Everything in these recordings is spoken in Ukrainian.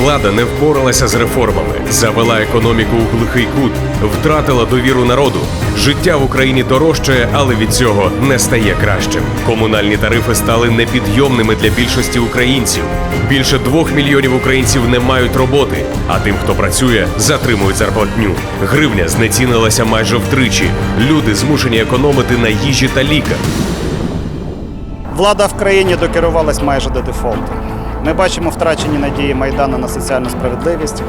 Влада не впоралася з реформами, завела економіку у глухий кут, втратила довіру народу. Життя в Україні дорожчає, але від цього не стає кращим. Комунальні тарифи стали непідйомними для більшості українців. Більше двох мільйонів українців не мають роботи, а тим, хто працює, затримують зарплатню. Гривня знецінилася майже втричі. Люди змушені економити на їжі та ліках. Влада в країні докерувалась майже до дефолту. Ми бачимо втрачені надії Майдану на соціальну справедливість.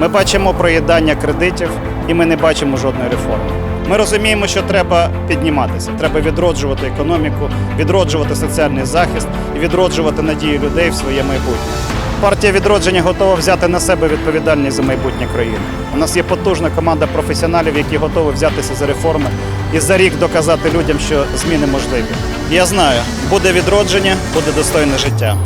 Ми бачимо проїдання кредитів, і ми не бачимо жодної реформи. Ми розуміємо, що треба підніматися, треба відроджувати економіку, відроджувати соціальний захист і відроджувати надію людей в своє майбутнє. Партія відродження готова взяти на себе відповідальність за майбутнє країни. У нас є потужна команда професіоналів, які готові взятися за реформи і за рік доказати людям, що зміни можливі. Я знаю, буде відродження, буде достойне життя.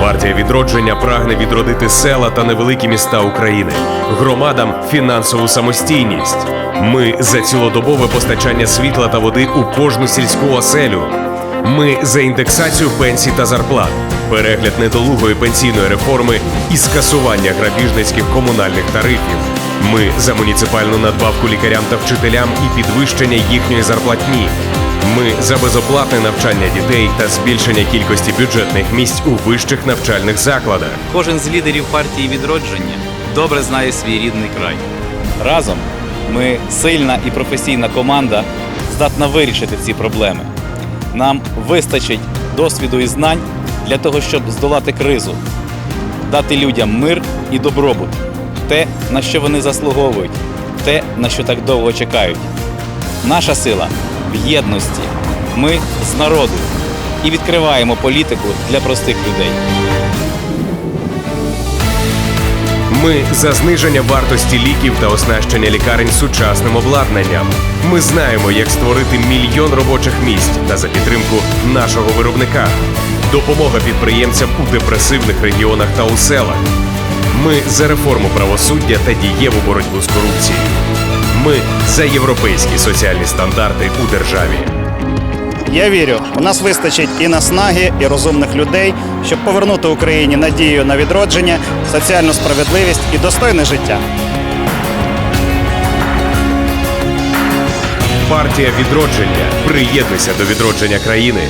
Партія відродження прагне відродити села та невеликі міста України, громадам фінансову самостійність. Ми за цілодобове постачання світла та води у кожну сільську оселю. Ми за індексацію пенсій та зарплат, перегляд недолугої пенсійної реформи і скасування грабіжницьких комунальних тарифів. Ми за муніципальну надбавку лікарям та вчителям і підвищення їхньої зарплатні. Ми за безоплатне навчання дітей та збільшення кількості бюджетних місць у вищих навчальних закладах. Кожен з лідерів партії відродження добре знає свій рідний край. Разом ми сильна і професійна команда, здатна вирішити ці проблеми. Нам вистачить досвіду і знань для того, щоб здолати кризу, дати людям мир і добробут, те, на що вони заслуговують, те, на що так довго чекають. Наша сила в єдності. Ми з народу і відкриваємо політику для простих людей. Ми за зниження вартості ліків та оснащення лікарень сучасним обладнанням. Ми знаємо, як створити мільйон робочих місць та за підтримку нашого виробника. Допомога підприємцям у депресивних регіонах та у селах. Ми за реформу правосуддя та дієву боротьбу з корупцією. Ми за європейські соціальні стандарти у державі. Я вірю, у нас вистачить і наснаги, і розумних людей, щоб повернути Україні надію на відродження, соціальну справедливість і достойне життя. Партія відродження. Приєднуйся до відродження країни.